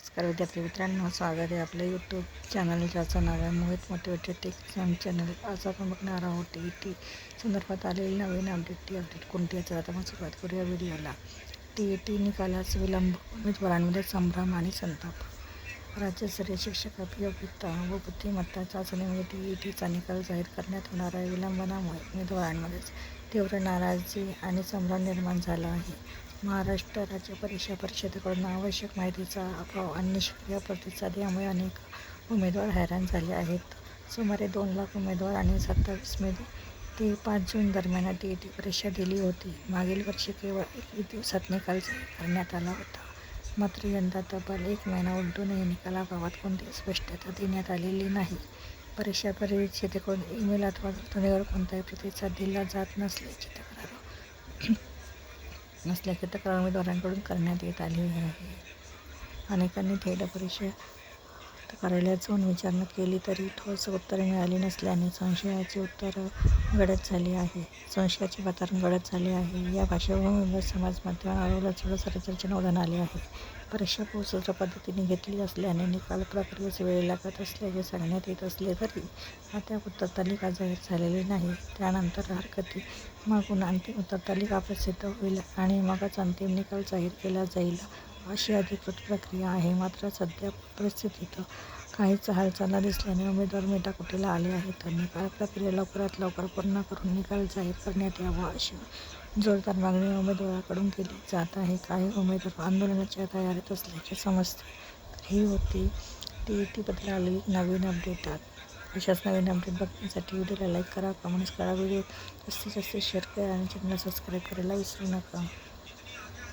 नमस्कार विद्यार्थी मित्रांनो स्वागत आहे आपल्या यूट्यूब चॅनल ज्याचं नाव आहे मोहित मोटिवेटेड टेक चॅनल आज आपण बघणार आहोत टी ई टी संदर्भात आलेली नवीन अपडेट टी अपडेट कोणती याचा आता मग सुरुवात करूया व्हिडिओला. टी ई टी निकालास विलंब उमेदवारांमध्ये संभ्रम आणि संताप. राज्यस्तरीय शिक्षक अभियोगिता व बुद्धिमत्ता चाचणीमध्ये टी ई टीचा निकाल जाहीर करण्यात होणाऱ्या विलंबनामुळे उमेदवारांमध्येच तीव्र नाराजी आणि संभ्रम निर्माण झाला आहे. महाराष्ट्र राज्य परीक्षा परिषदेकडून आवश्यक माहितीचा अभाव आणि निष्क्रिय प्रतिसाद यामुळे अनेक उमेदवार हैराण झाले आहेत. सुमारे दोन लाख उमेदवार आणि सत्तावीस मे ते पाच जून दरम्यान टी ई टी परीक्षा दिली होती. मागील वर्षी केवळ एकवीस दिवसात निकाल करण्यात आला होता. मात्र यंदा तब्बल एक महिना उलटूनही निकालाबाबत कोणतीही स्पष्टता देण्यात आलेली नाही. परीक्षा परिषदेकडून ईमेल अथवा ध्वनीवर कोणताही प्रतिसाद दिला जात नसल्याची तक्रार. नसल्याची तक्रार उमेदवारांकडून करण्यात येत आली आहे. अनेकांनी थेट परीक्षा कार्यालयात जाऊन विचारणा केली तरी ठोस उत्तरे मिळाली नसल्याने संशयाचे उत्तर गडद झाले आहे. संशयाचे वातावरण गडद झाले आहे. या पार्श्वभूमीवर समाज माध्यमावर थोडंसं चर्चेने उधाण आले आहे. परीक्षा पोसूत्र पद्धतीने घेतली असल्याने निकाल प्रक्रियेस वेळ लागत असल्याचे सांगण्यात येत असले तरी आता उत्तर तालिका जाहीर झालेली नाही. त्यानंतर हरकती. मागून अंतिम उत्तर तालिका प्रसिद्ध होईल आणि मगच अंतिम निकाल जाहीर केला जाईल. अशी अधिकृत प्रक्रिया आहे. मात्र सध्या परिस्थितीत काहीच हालचाल दिसल्याने उमेदवार मेटाकुटीला आले आहेत? त्यांनी निकाल प्रक्रिया लवकरात लवकर पूर्ण करून निकाल जाहीर करण्यात यावा अशी जोरदार मागणी उमेदवाराकडून केली जात आहे. काही उमेदवार आंदोलनाच्या तयारीत असल्याचे समजते ही होती. ती ती बद्दल आलेली नवीन अपडेट अशाच नवीन अपडेट बघण्यासाठी व्हिडिओला लाईक करा कमेंट्स करा. व्हिडिओ जास्तीत जास्त शेअर करा आणि चॅनलला सबस्क्राईब करायला विसरू नका.